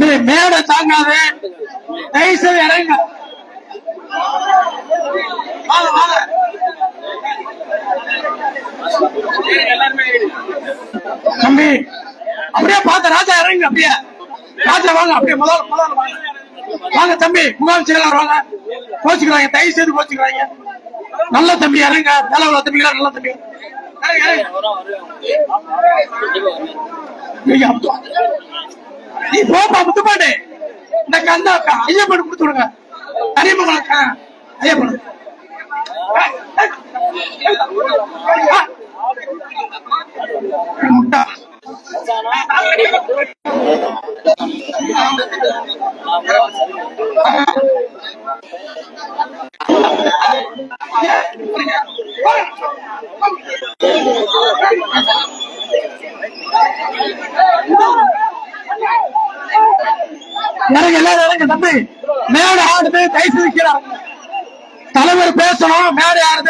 மேட மேடை தாங்காது. தயவுசெய்து இறங்க. வாங்க வாங்க. தம்பி அப்படியே பார்த்த ராஜா இறங்க அப்படியே. ராஜா வாங்க அப்படியே முதல்ல முதல்ல வாங்க. வாங்க தம்பி முகாம் செயலாளர் வாங்க. கோச்சுக்கிறாங்க தயவு செய்து கோச்சுக்கிறாங்க. நல்ல தம்பி இறங்க. தலைவர் உள்ள தம்பிங்களா நல்ல தம்பி இறங்க, இறங்க. ஐயா, அப்பா. நீ போப்பா முத்துப்பாண்டு இந்த கந்தா ஐயப்பன் கொடுத்து விடுங்க அறிமுகம் ஐயப்பன் முட்டா இறங்க எல்லாரும் இறங்க தம்பி. மேடை ஆடுது தயவு செய்து தலைவர் பேசணும். மேடை ஆடுது